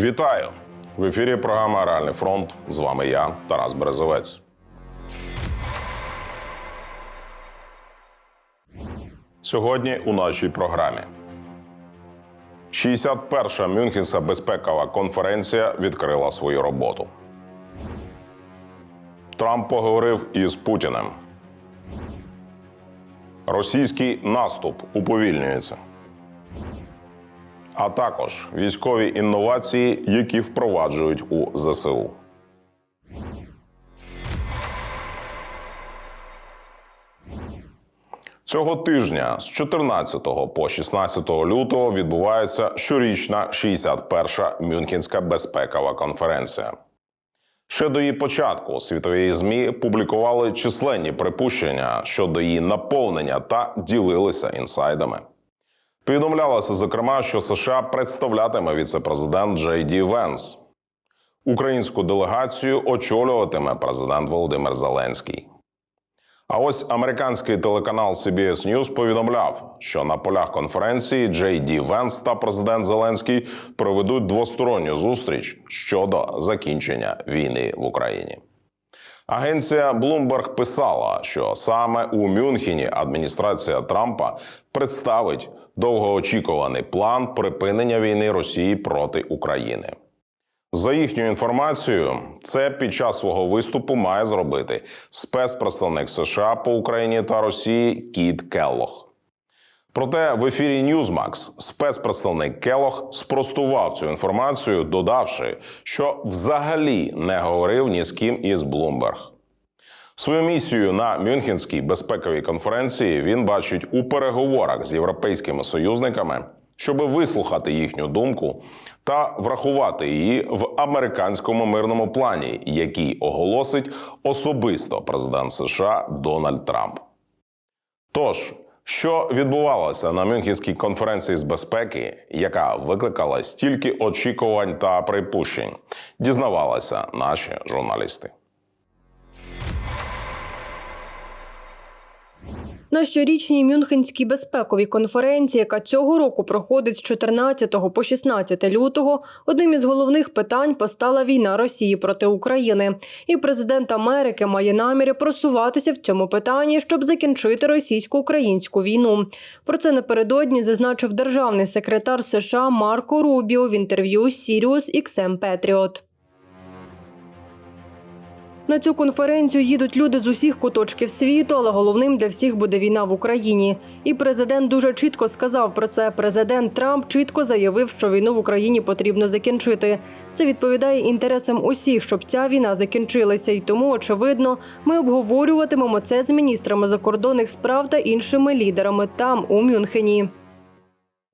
Вітаю! В ефірі програма Реальний фронт. З вами я, Тарас Березовець. Сьогодні у нашій програмі. 61-ша Мюнхенська безпекова конференція відкрила свою роботу. Трамп поговорив із Путіним. Російський наступ уповільнюється. А також військові інновації, які впроваджують у ЗСУ. Цього тижня з 14 по 16 лютого відбувається щорічна 61-ша Мюнхенська безпекова конференція. Ще до її початку світові ЗМІ публікували численні припущення щодо її наповнення та ділилися інсайдами. Повідомлялося, зокрема, що США представлятиме віце-президент Джей Ді Венс. Українську делегацію очолюватиме президент Володимир Зеленський. А ось американський телеканал CBS News повідомляв, що на полях конференції Джей Ді Венс та президент Зеленський проведуть двосторонню зустріч щодо закінчення війни в Україні. Агенція Bloomberg писала, що саме у Мюнхені адміністрація Трампа представить довгоочікуваний план припинення війни Росії проти України. За їхньою інформацією, це під час свого виступу має зробити спецпредставник США по Україні та Росії Кіт Келлох. Проте в ефірі Newsmax спецпредставник Келох спростував цю інформацію, додавши, що взагалі не говорив ні з ким із Bloomberg. Свою місію на Мюнхенській безпековій конференції він бачить у переговорах з європейськими союзниками, щоб вислухати їхню думку та врахувати її в американському мирному плані, який оголосить особисто президент США Дональд Трамп. Тож, що відбувалося на Мюнхенській конференції з безпеки, яка викликала стільки очікувань та припущень, дізнавалися наші журналісти. На щорічній Мюнхенській безпековій конференції, яка цього року проходить з 14 по 16 лютого, одним із головних питань постала війна Росії проти України. І президент Америки має наміри просуватися в цьому питанні, щоб закінчити російсько-українську війну. Про це напередодні зазначив державний секретар США Марко Рубіо в інтерв'ю Sirius XM Patriot. На цю конференцію їдуть люди з усіх куточків світу, але головним для всіх буде війна в Україні. І президент дуже чітко сказав про це. Президент Трамп чітко заявив, що війну в Україні потрібно закінчити. Це відповідає інтересам усіх, щоб ця війна закінчилася. І тому, очевидно, ми обговорюватимемо це з міністрами закордонних справ та іншими лідерами там, у Мюнхені.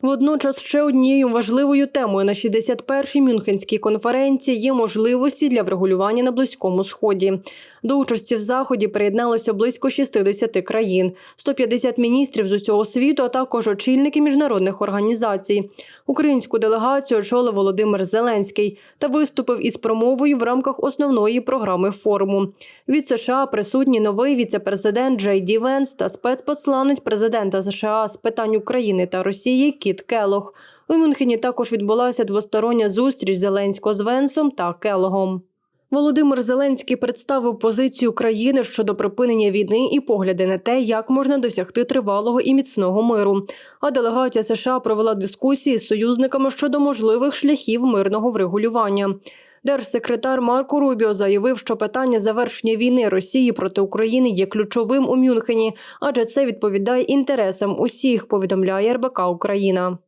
Водночас ще однією важливою темою на 61-й Мюнхенській конференції є можливості для врегулювання на Близькому Сході. До участі в заході приєдналося близько 60 країн, 150 міністрів з усього світу, а також очільники міжнародних організацій. Українську делегацію очолив Володимир Зеленський та виступив із промовою в рамках основної програми форуму. Від США присутні новий віце-президент Джей Ді Венс та спецпосланець президента США з питань України та Росії Кіт Келох. У Мюнхені також відбулася двостороння зустріч Зеленського з Венсом та Келогом. Володимир Зеленський представив позицію країни щодо припинення війни і погляди на те, як можна досягти тривалого і міцного миру. А делегація США провела дискусії з союзниками щодо можливих шляхів мирного врегулювання. Держсекретар Марко Рубіо заявив, що питання завершення війни Росії проти України є ключовим у Мюнхені, адже це відповідає інтересам усіх. Повідомляє РБК Україна.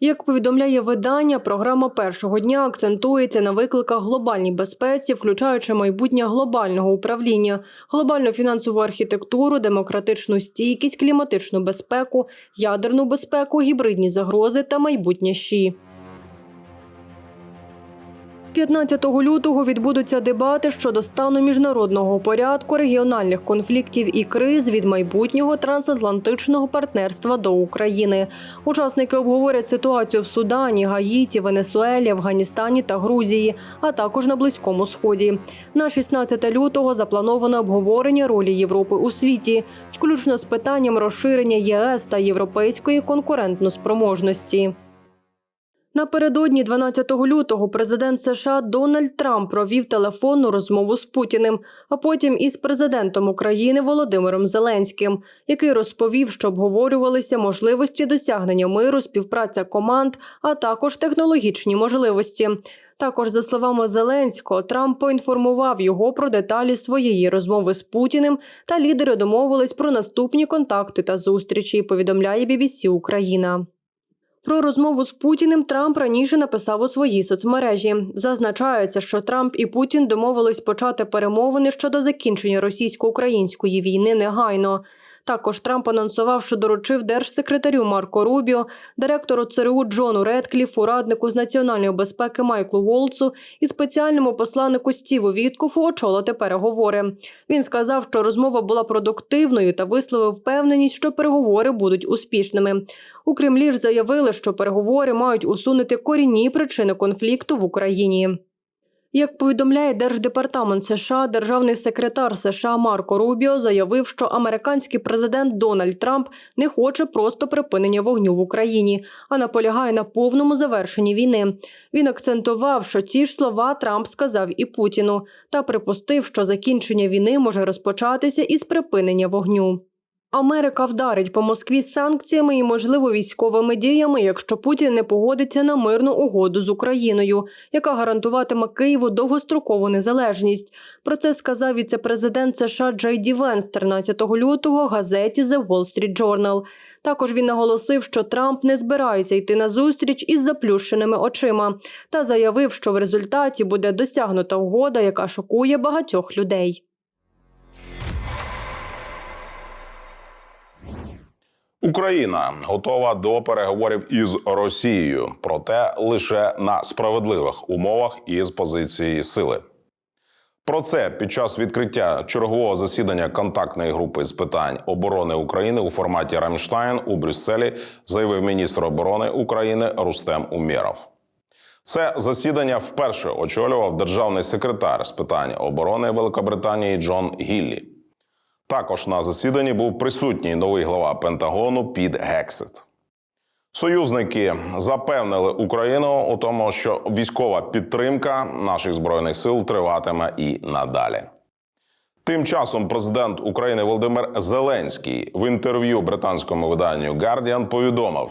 Як повідомляє видання, програма першого дня акцентується на викликах глобальній безпеці, включаючи майбутнє глобального управління, глобальну фінансову архітектуру, демократичну стійкість, кліматичну безпеку, ядерну безпеку, гібридні загрози та майбутнє ЩІ. 15 лютого відбудуться дебати щодо стану міжнародного порядку, регіональних конфліктів і криз від майбутнього трансатлантичного партнерства до України. Учасники обговорять ситуацію в Судані, Гаїті, Венесуелі, Афганістані та Грузії, а також на Близькому Сході. На 16 лютого заплановано обговорення ролі Європи у світі, включно з питанням розширення ЄС та європейської конкурентноспроможності. Напередодні 12 лютого президент США Дональд Трамп провів телефонну розмову з Путіним, а потім із президентом України Володимиром Зеленським, який розповів, що обговорювалися можливості досягнення миру, співпраця команд, а також технологічні можливості. Також, за словами Зеленського, Трамп поінформував його про деталі своєї розмови з Путіним, та лідери домовились про наступні контакти та зустрічі. Повідомляє BBC Україна. Про розмову з Путіним Трамп раніше написав у своїй соцмережі. Зазначається, що Трамп і Путін домовились почати перемовини щодо закінчення російсько-української війни негайно. Також Трамп анонсував, що доручив держсекретарю Марко Рубіо, директору ЦРУ Джону Редкліфу, раднику з національної безпеки Майклу Волцу і спеціальному посланнику Стіву Віткофу очолити переговори. Він сказав, що розмова була продуктивною та висловив впевненість, що переговори будуть успішними. У Кремлі ж заявили, що переговори мають усунути корінні причини конфлікту в Україні. Як повідомляє Держдепартамент США, державний секретар США Марко Рубіо заявив, що американський президент Дональд Трамп не хоче просто припинення вогню в Україні, а наполягає на повному завершенні війни. Він акцентував, що ці ж слова Трамп сказав і Путіну, та припустив, що закінчення війни може розпочатися із припинення вогню. Америка вдарить по Москві санкціями і, можливо, військовими діями, якщо Путін не погодиться на мирну угоду з Україною, яка гарантуватиме Києву довгострокову незалежність. Про це сказав віце-президент США Джей Ді Венс 13 лютого газеті The Wall Street Journal. Також він наголосив, що Трамп не збирається йти на зустріч із заплющеними очима, та заявив, що в результаті буде досягнута угода, яка шокує багатьох людей. Україна готова до переговорів із Росією, проте лише на справедливих умовах і з позиції сили. Про це під час відкриття чергового засідання контактної групи з питань оборони України у форматі Рамштайн у Брюсселі заявив міністр оборони України Рустем Умєров. Це засідання вперше очолював державний секретар з питань оборони Великобританії Джон Гіллі. Також на засіданні був присутній новий глава Пентагону Піт Гексет. Союзники запевнили Україну у тому, що військова підтримка наших збройних сил триватиме і надалі. Тим часом президент України Володимир Зеленський в інтерв'ю британському виданню Guardian повідомив: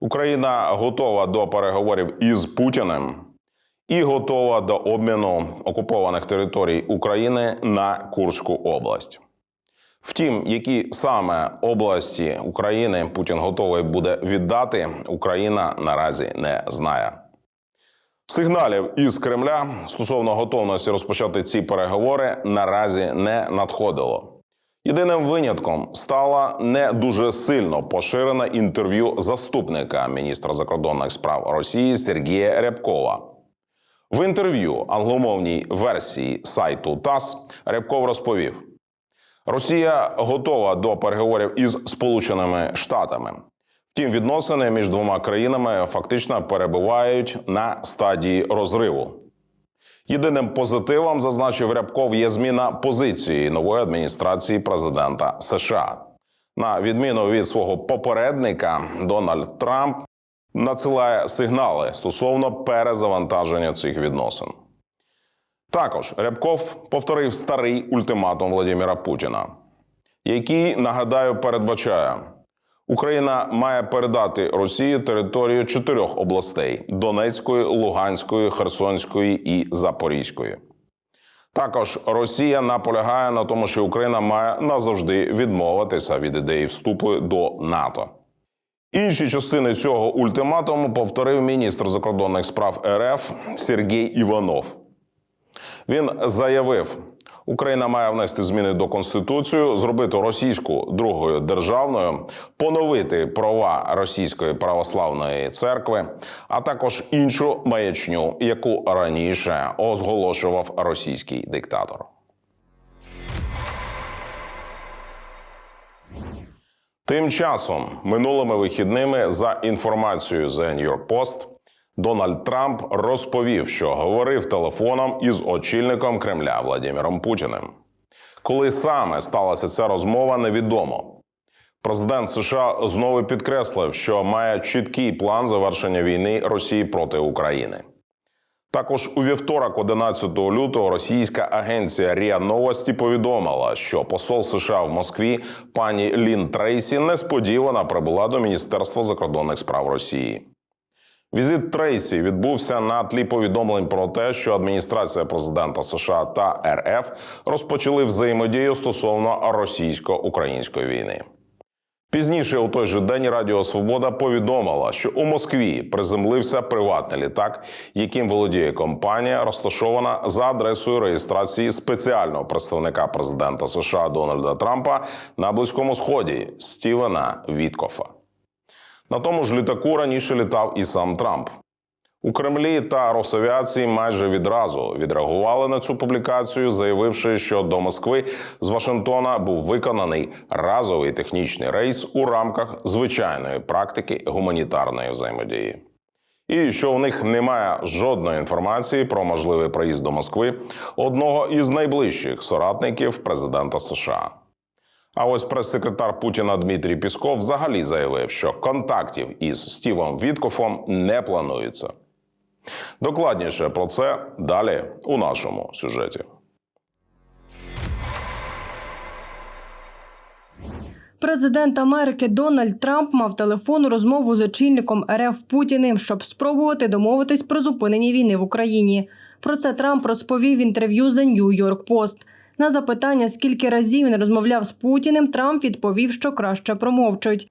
Україна готова до переговорів із Путіним і готова до обміну окупованих територій України на Курську область. Втім, які саме області України Путін готовий буде віддати, Україна наразі не знає. Сигналів із Кремля стосовно готовності розпочати ці переговори наразі не надходило. Єдиним винятком стало не дуже сильно поширене інтерв'ю заступника міністра закордонних справ Росії Сергія Рябкова. В інтерв'ю англомовній версії сайту ТАСС Рябков розповів. Росія готова до переговорів із Сполученими Штатами. Втім, відносини між двома країнами фактично перебувають на стадії розриву. Єдиним позитивом, зазначив Рябков, є зміна позиції нової адміністрації президента США. На відміну від свого попередника, Дональд Трамп надсилає сигнали стосовно перезавантаження цих відносин. Також Рябков повторив старий ультиматум Владимира Путіна, який, нагадаю, передбачає, Україна має передати Росії територію чотирьох областей: Донецької, Луганської, Херсонської і Запорізької. Також Росія наполягає на тому, що Україна має назавжди відмовитися від ідеї вступу до НАТО. Інші частини цього ультиматуму повторив міністр закордонних справ РФ Сергій Іванов. Він заявив, Україна має внести зміни до конституцію, зробити російську другою державною, поновити права російської православної церкви, а також іншу маячню, яку раніше озголошував російський диктатор. Тим часом, минулими вихідними, за інформацією The New York Post, Дональд Трамп розповів, що говорив телефоном із очільником Кремля Владимиром Путіним. Коли саме сталася ця розмова, невідомо. Президент США знову підкреслив, що має чіткий план завершення війни Росії проти України. Також у вівторок, 11 лютого, російська агенція РІА Новості повідомила, що посол США в Москві пані Лін Трейсі несподівано прибула до Міністерства закордонних справ Росії. Візит Трейсі відбувся на тлі повідомлень про те, що адміністрація президента США та РФ розпочали взаємодію стосовно російсько-української війни. Пізніше у той же день Радіо Свобода повідомила, що у Москві приземлився приватний літак, яким володіє компанія, розташована за адресою реєстрації спеціального представника президента США Дональда Трампа на близькому сході Стівена Віткофа. На тому ж літаку раніше літав і сам Трамп. У Кремлі та Росавіації майже відразу відреагували на цю публікацію, заявивши, що до Москви з Вашингтона був виконаний разовий технічний рейс у рамках звичайної практики гуманітарної взаємодії. І що у них немає жодної інформації про можливий приїзд до Москви одного із найближчих соратників президента США. А ось прес-секретар Путіна Дмитрій Пісков взагалі заявив, що контактів із Стівом Віткофом не планується. Докладніше про це далі у нашому сюжеті. Президент Америки Дональд Трамп мав телефонну розмову з очільником РФ Путіним, щоб спробувати домовитись про зупинення війни в Україні. Про це Трамп розповів в інтерв'ю The New York Post. На запитання, скільки разів він розмовляв з Путіним, Трамп відповів, що краще промовчить.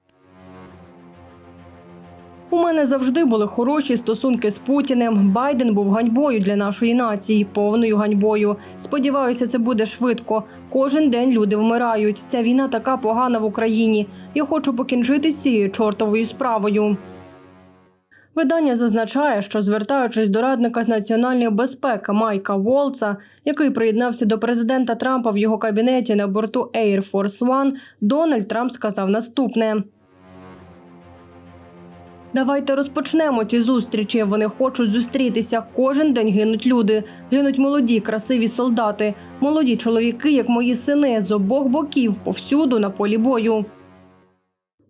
У мене завжди були хороші стосунки з Путіним. Байден був ганьбою для нашої нації, повною ганьбою. Сподіваюся, це буде швидко. Кожен день люди вмирають. Ця війна така погана в Україні. Я хочу покінчити з цією чортовою справою. Видання зазначає, що звертаючись до радника з національної безпеки Майка Волца, який приєднався до президента Трампа в його кабінеті на борту Air Force One, Дональд Трамп сказав наступне. Давайте розпочнемо ці зустрічі. Вони хочуть зустрітися. Кожен день гинуть люди. Гинуть молоді, красиві солдати, молоді чоловіки, як мої сини, з обох боків, повсюду на полі бою.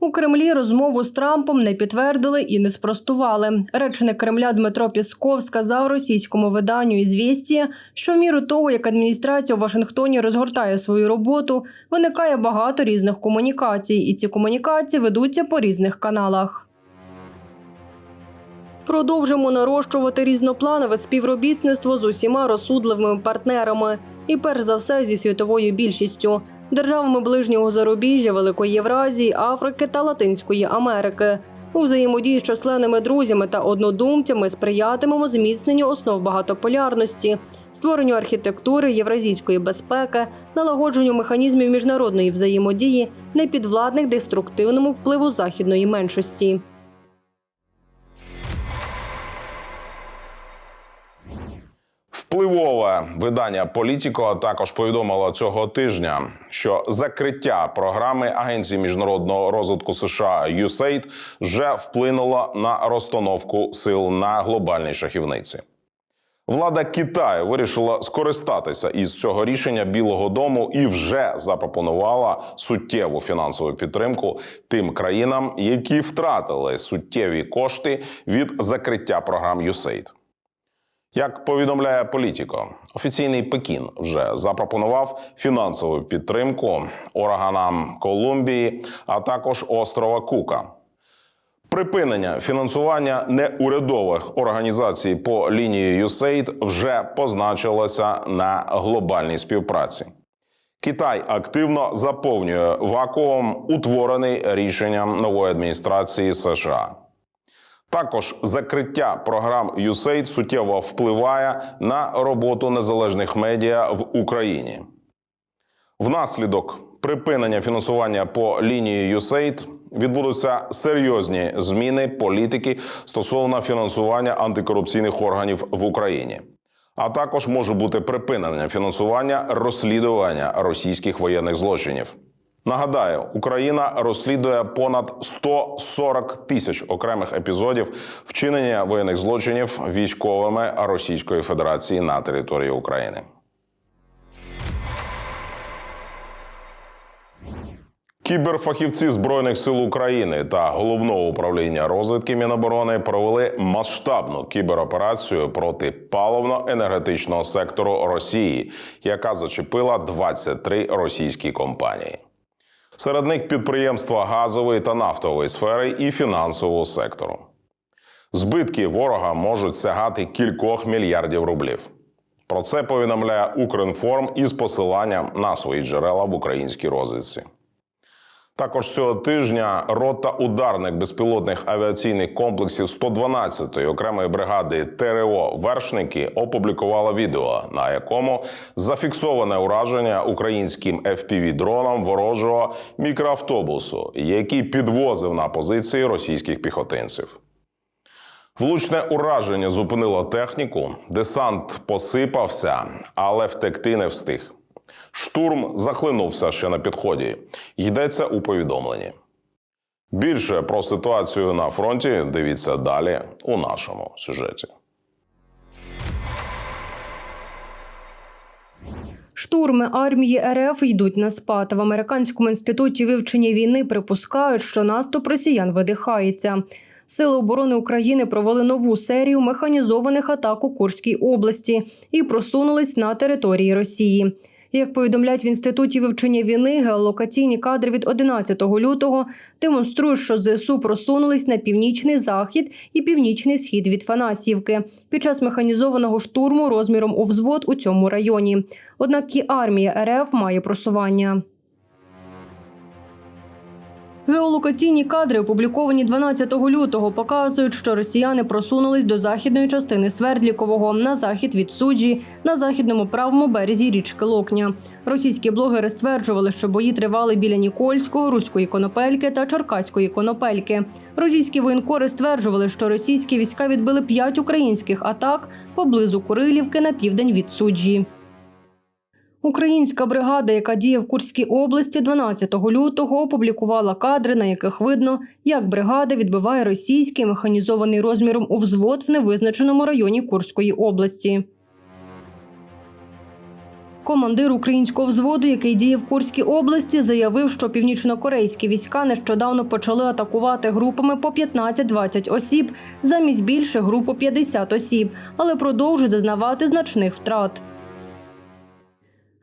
У Кремлі розмову з Трампом не підтвердили і не спростували. Речник Кремля Дмитро Пісков сказав російському виданню «Ізвєстія», що в міру того, як адміністрація у Вашингтоні розгортає свою роботу, виникає багато різних комунікацій, і ці комунікації ведуться по різних каналах. Продовжимо нарощувати різнопланове співробітництво з усіма розсудливими партнерами, і перш за все зі світовою більшістю державами ближнього зарубіжжя, Великої Євразії, Африки та Латинської Америки. У взаємодії з численними друзями та однодумцями сприятимемо зміцненню основ багатополярності, створенню архітектури євразійської безпеки, налагодженню механізмів міжнародної взаємодії, непідвладних деструктивному впливу західної меншості. Впливове видання Політіко також повідомило цього тижня, що закриття програми Агенції міжнародного розвитку США USAID вже вплинуло на розстановку сил на глобальній шахівниці. Влада Китаю вирішила скористатися із цього рішення Білого Дому і вже запропонувала суттєву фінансову підтримку тим країнам, які втратили суттєві кошти від закриття програм USAID. Як повідомляє Політіко, офіційний Пекін вже запропонував фінансову підтримку органам Колумбії, а також острова Кука. Припинення фінансування неурядових організацій по лінії USAID вже позначилося на глобальній співпраці. Китай активно заповнює вакуум, утворений рішенням нової адміністрації США. Також закриття програм USAID суттєво впливає на роботу незалежних медіа в Україні. Внаслідок припинення фінансування по лінії USAID відбудуться серйозні зміни політики стосовно фінансування антикорупційних органів в Україні. А також може бути припинення фінансування розслідування російських воєнних злочинів. Нагадаю, Україна розслідує понад 140 тисяч окремих епізодів вчинення воєнних злочинів військовими Російської Федерації на території України. Кіберфахівці збройних сил України та головного управління розвідки Міноборони провели масштабну кібероперацію проти паливно-енергетичного сектору Росії, яка зачепила 23 російські компанії. Серед них підприємства газової та нафтової сфери і фінансового сектору. Збитки ворога можуть сягати кількох мільярдів рублів. Про це повідомляє Укрінформ із посиланням на свої джерела в українській розвідці. Також цього тижня рота ударних безпілотних авіаційних комплексів 112-ї окремої бригади ТРО Вершники опублікувала відео, на якому зафіксоване ураження українським fpv дроном ворожого мікроавтобусу, який підвозив на позиції російських піхотинців. Влучне ураження зупинило техніку, десант посипався, але втекти не встиг. Штурм захлинувся ще на підході. Йдеться у повідомленні. Більше про ситуацію на фронті дивіться далі у нашому сюжеті. Штурми армії РФ йдуть на спад. В американському інституті вивчення війни припускають, що наступ росіян видихається. Сили оборони України провели нову серію механізованих атак у Курській області і просунулись на території Росії. Як повідомляють в інституті вивчення війни, геолокаційні кадри від 11 лютого демонструють, що ЗСУ просунулись на північний захід і північний схід від Фанасівки під час механізованого штурму розміром у взвод у цьому районі. Однак і армія РФ має просування. Геолокаційні кадри, опубліковані 12 лютого, показують, що росіяни просунулись до західної частини Свердлікового на захід від суджі на західному правому березі річки Локня. Російські блогери стверджували, що бої тривали біля Нікольського, Руської Конопельки та Черкаської Конопельки. Російські воєнкори стверджували, що російські війська відбили п'ять українських атак поблизу Курилівки на південь від суджі. Українська бригада, яка діє в Курській області, 12 лютого опублікувала кадри, на яких видно, як бригада відбиває російський механізований розміром у взвод в невизначеному районі Курської області. Командир українського взводу, який діє в Курській області, заявив, що північнокорейські війська нещодавно почали атакувати групами по 15-20 осіб замість більше групу 50 осіб, але продовжують зазнавати значних втрат.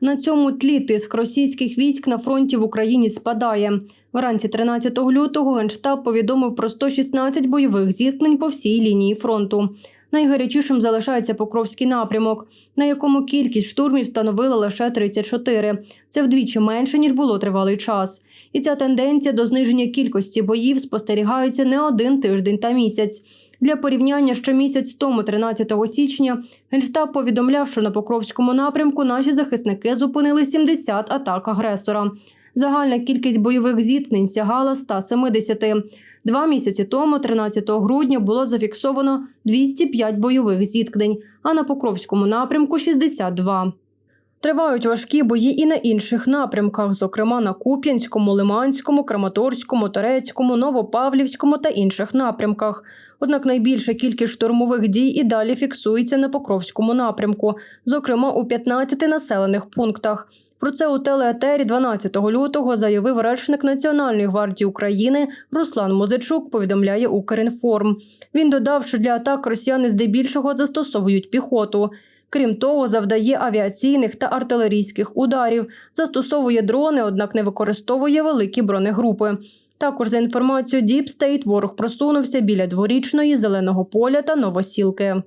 На цьому тлі тиск російських військ на фронті в Україні спадає. Вранці 13 лютого Генштаб повідомив про 116 бойових зіткнень по всій лінії фронту. Найгарячішим залишається Покровський напрямок, на якому кількість штурмів становила лише 34. Це вдвічі менше ніж було тривалий час. І ця тенденція до зниження кількості боїв спостерігається не один тиждень та місяць. Для порівняння ще місяць тому, 13 січня, Генштаб повідомляв, що на Покровському напрямку наші захисники зупинили 70 атак агресора. Загальна кількість бойових зіткнень сягала 170. Два місяці тому, 13 грудня, було зафіксовано 205 бойових зіткнень, а на Покровському напрямку 62. Тривають важкі бої і на інших напрямках, зокрема на Куп'янському, Лиманському, Краматорському, Торецькому, Новопавлівському та інших напрямках. Однак найбільша кількість штурмових дій і далі фіксується на Покровському напрямку, зокрема у 15 населених пунктах. Про це у телеетері 12 лютого заявив речник Національної гвардії України Руслан Музичук. Повідомляє Укрінформ. Він додав, що для атак росіяни здебільшого застосовують піхоту. Крім того, завдає авіаційних та артилерійських ударів, застосовує дрони, однак не використовує великі бронегрупи. Також за інформацією Deep State, ворог просунувся біля дворічної зеленого поля та новосілки.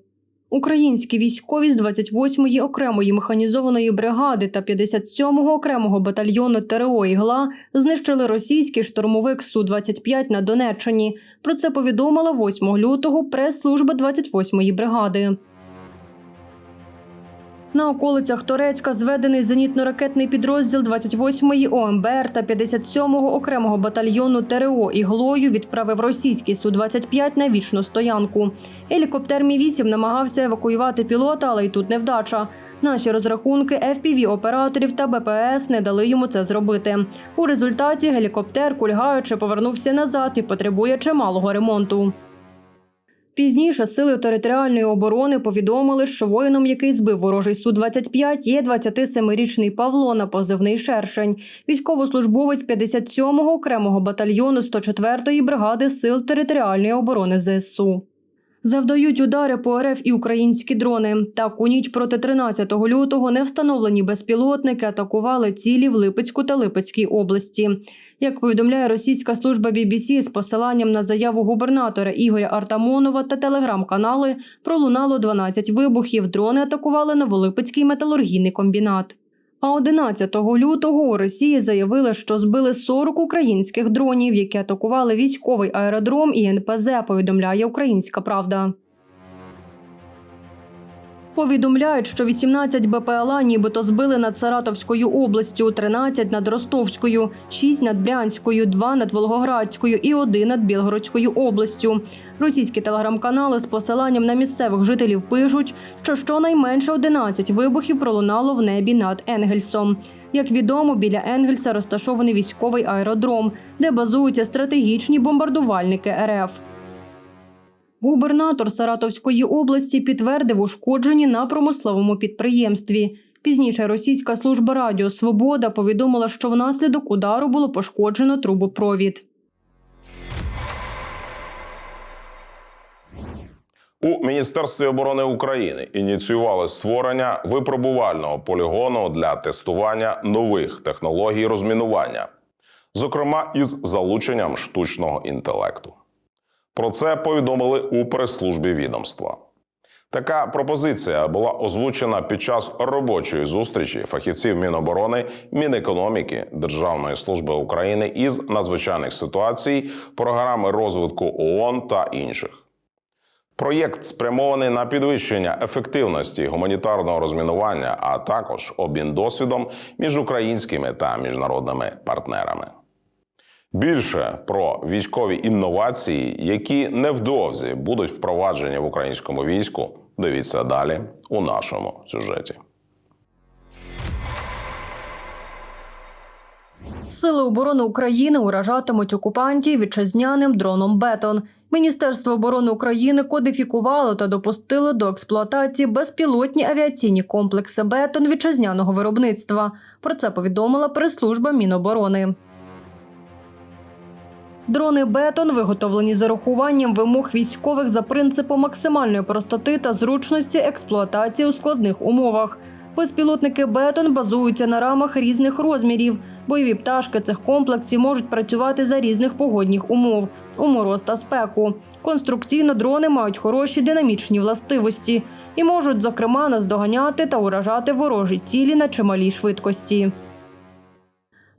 Українські військові з 28-ї окремої механізованої бригади та 57-го окремого батальйону ТРО «Ігла» знищили російський штурмовик Су-25 на Донеччині. Про це повідомила 8 лютого прес-служба 28-ї бригади. На околицях Торецька зведений зенітно-ракетний підрозділ 28-ї ОМБР та 57-го окремого батальйону ТРО іглою відправив російський Су-25 на вічну стоянку. Гелікоптер Мі-8 намагався евакуювати пілота, але й тут невдача. Наші розрахунки FPV-операторів та БПС не дали йому це зробити. У результаті гелікоптер, кульгаючи, повернувся назад і потребує чималого ремонту. Пізніше сили територіальної оборони повідомили, що воїном, який збив ворожий Су-25, є 27-річний Павло на позивний Шершень, військовослужбовець 57-го окремого батальйону 104-ї бригади сил територіальної оборони ЗСУ. Завдають удари по РФ і українські дрони. Так, у ніч проти 13 лютого невстановлені безпілотники атакували цілі в Липецьку та Липецькій області. Як повідомляє російська служба BBC з посиланням на заяву губернатора Ігоря Артамонова та телеграм-канали, пролунало 12 вибухів. Дрони атакували Новолипецький металургійний комбінат. А 11 лютого у Росії заявили, що збили 40 українських дронів, які атакували військовий аеродром і НПЗ, повідомляє Українська Правда. Повідомляють, що 18 БПЛА нібито збили над Саратовською областю, 13 над Ростовською, 6 над Брянською, 2 над Волгоградською і 1 над Білгородською областю. Російські телеграм-канали з посиланням на місцевих жителів пишуть, що щонайменше 11 вибухів пролунало в небі над Енгельсом. Як відомо, біля Енгельса розташований військовий аеродром, де базуються стратегічні бомбардувальники РФ. Губернатор Саратовської області підтвердив ушкоджені на промисловому підприємстві. Пізніше російська служба Радіо Свобода повідомила, що внаслідок удару було пошкоджено трубопровід. У Міністерстві оборони України ініціювали створення випробувального полігону для тестування нових технологій розмінування, зокрема із залученням штучного інтелекту. Про це повідомили у прес-службі відомства. Така пропозиція була озвучена під час робочої зустрічі фахівців Міноборони, Мінекономіки, Державної служби України із надзвичайних ситуацій, програми розвитку ООН та інших. Проєкт спрямований на підвищення ефективності гуманітарного розмінування, а також обмін досвідом між українськими та міжнародними партнерами. Більше про військові інновації, які невдовзі будуть впроваджені в українському війську, дивіться далі у нашому сюжеті. Сили оборони України уражатимуть окупантів вітчизняним дроном Бетон. Міністерство оборони України кодифікувало та допустило до експлуатації безпілотні авіаційні комплекси Бетон вітчизняного виробництва. Про це повідомила прес-служба Міноборони. Дрони Бетон виготовлені з урахуванням вимог військових за принципом максимальної простоти та зручності експлуатації у складних умовах. Безпілотники Бетон базуються на рамах різних розмірів. Бойові пташки цих комплексів можуть працювати за різних погодних умов у мороз та спеку. Конструкційно дрони мають хороші динамічні властивості і можуть, зокрема, наздоганяти та уражати ворожі цілі на чималій швидкості.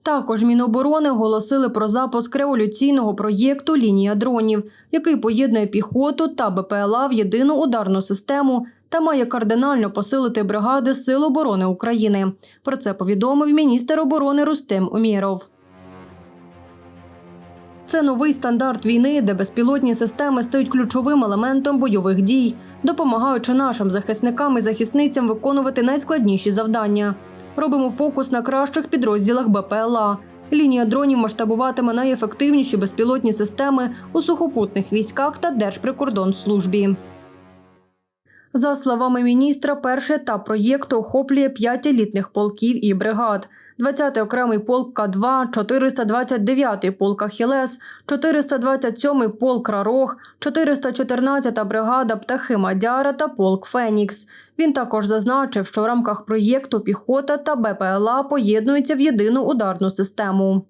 Також Міноборони оголосили про запуск революційного проєкту Лінія дронів, який поєднує піхоту та БПЛА в єдину ударну систему та має кардинально посилити бригади Сил оборони України. Про це повідомив міністр оборони Рустем Умєров. Це новий стандарт війни, де безпілотні системи стають ключовим елементом бойових дій, допомагаючи нашим захисникам і захисницям виконувати найскладніші завдання. Робимо фокус на кращих підрозділах БПЛА. Лінія дронів масштабуватиме найефективніші безпілотні системи у сухопутних військах та Держприкордонслужбі. За словами міністра, перший етап проєкту охоплює 5 елітних полків і бригад. 20-й окремий полк К2, 429-й полк Ахілес, 427-й полк Рарог, 414-та бригада Птахи Мадяра та полк Фенікс. Він також зазначив, що в рамках проєкту піхота та БПЛА поєднуються в єдину ударну систему.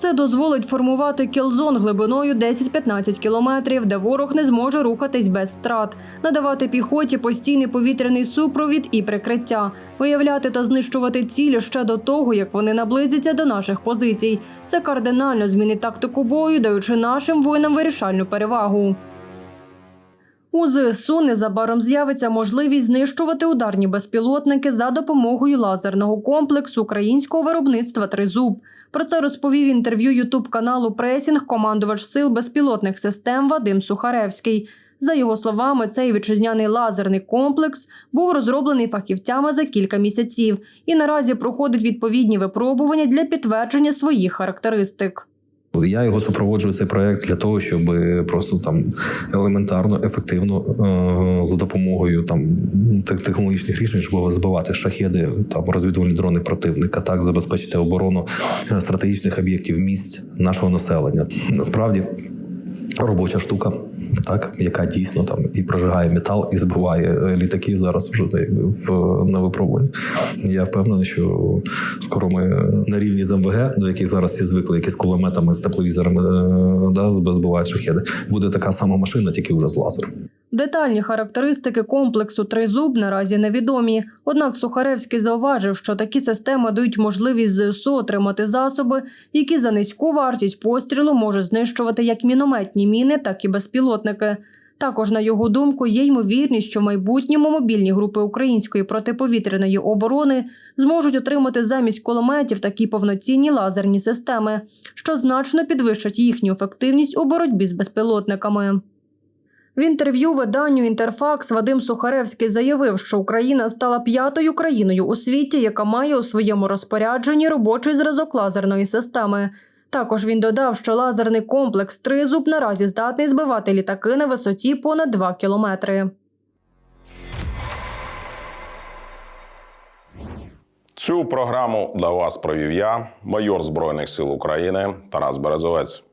Це дозволить формувати кілзон глибиною 10-15 кілометрів, де ворог не зможе рухатись без втрат, надавати піхоті постійний повітряний супровід і прикриття, виявляти та знищувати цілі ще до того, як вони наблизяться до наших позицій. Це кардинально змінить тактику бою, даючи нашим воїнам вирішальну перевагу. У ЗСУ незабаром з'явиться можливість знищувати ударні безпілотники за допомогою лазерного комплексу українського виробництва Тризуб. Про це розповів інтерв'ю Ютуб каналу Пресінг командувач сил безпілотних систем Вадим Сухаревський. За його словами, цей вітчизняний лазерний комплекс був розроблений фахівцями за кілька місяців і наразі проходить відповідні випробування для підтвердження своїх характеристик. Я його супроводжую цей проект для того, щоб просто там елементарно, ефективно е, за допомогою там технологічних рішень, щоб збивати шахеди, там розвідувальні дрони противника, так забезпечити оборону е, стратегічних об'єктів місць нашого населення. Насправді. Робоча штука, так яка дійсно там і прожигає метал, і збиває е, літаки зараз вже в на випробуванні. Я впевнений, що скоро ми на рівні з МВГ, до яких зараз всі звикли, які з кулеметами, з тепловізорами е, да, збивають шахеди. Буде така сама машина, тільки вже з лазером. Детальні характеристики комплексу «Тризуб» наразі невідомі. Однак Сухаревський зауважив, що такі системи дають можливість ЗСУ отримати засоби, які за низьку вартість пострілу можуть знищувати як мінометні міни, так і безпілотники. Також, на його думку, є ймовірність, що в майбутньому мобільні групи української протиповітряної оборони зможуть отримати замість кулеметів такі повноцінні лазерні системи, що значно підвищать їхню ефективність у боротьбі з безпілотниками. В інтерв'ю виданню Інтерфакс Вадим Сухаревський заявив, що Україна стала п'ятою країною у світі, яка має у своєму розпорядженні робочий зразок лазерної системи. Також він додав, що лазерний комплекс «Тризуб» наразі здатний збивати літаки на висоті понад 2 кілометри. Цю програму для вас провів я, майор Збройних сил України Тарас Березовець.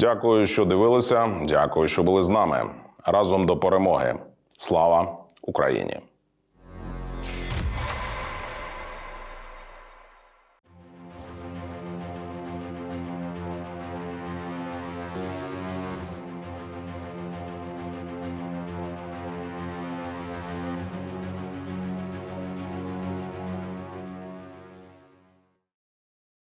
Дякую, що дивилися. Дякую, що були з нами. Разом до перемоги. Слава Україні!